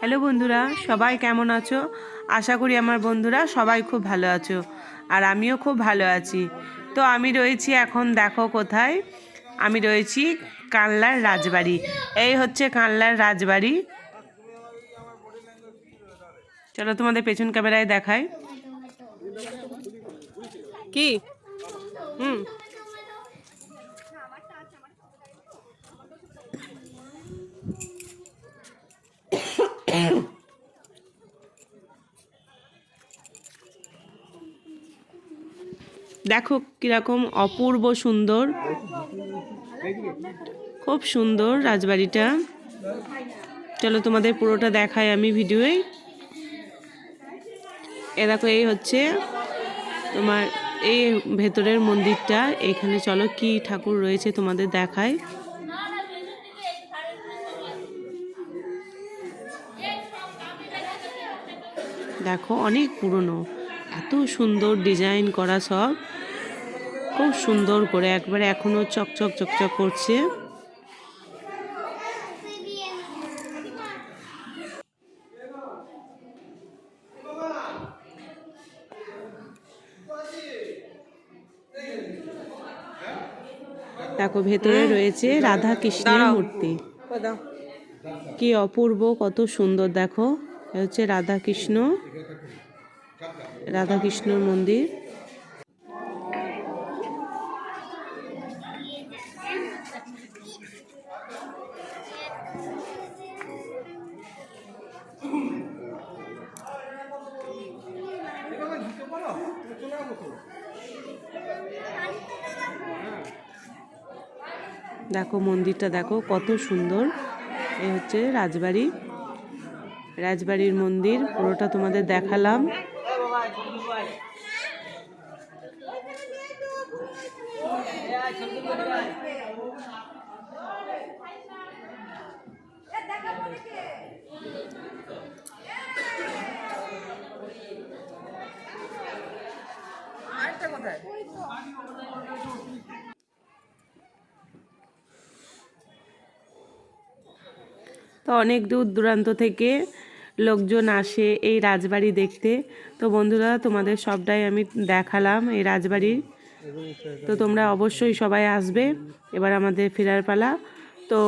Hello বন্ধুরা, সবাই কেমন আছো? আশা করি আমার বন্ধুরা সবাই খুব ভালো আছো আর আমিও খুব ভালো আছি। তো আমি রয়েছি এখন, দেখো কোথায়? আমি রয়েছি কানলার রাজবাড়ি। এই হচ্ছে কানলার রাজবাড়ি। চলো তোমাদের পেছন ক্যামেরায় দেখাই। কি? হুম। দেখো কীরকম অপূর্ব সুন্দর, খুব সুন্দর রাজবাড়িটা। চলো তোমাদের পুরোটা দেখাই আমি ভিডিওয়ে। এ দেখো, এই হচ্ছে তোমার, এই ভেতরের মন্দিরটা। এখানে চলো কি ঠাকুর রয়েছে তোমাদের দেখায় দেখো অনেক পুরনো। এত সুন্দর ডিজাইন করা সব। খুব সুন্দর করে একবারে এখনও চকচক চকচক করছে। দেখো ভেতরে রয়েছে রাধা কৃষ্ণের মূর্তি। কি অপূর্ব কত সুন্দর দেখো। হচ্ছে রাধা কৃষ্ণ রাধা কৃষ্ণর মন্দির। দেখো মন্দিরটা দেখো কত সুন্দর। এ হচ্ছে রাজবাড়ি। রাজবাড়ির মন্দির পুরোটা তোমাদের দেখালাম। তো অনেক দূর দূরান্ত থেকে লোকজন আসে এই রাজবাড়ি দেখতে। তো বন্ধুরা, তোমাদের সবটাই আমি দেখালাম এই রাজবাড়ির। তো তোমরা অবশ্যই সবাই আসবে। এবার আমাদের ফেরার পালা। তো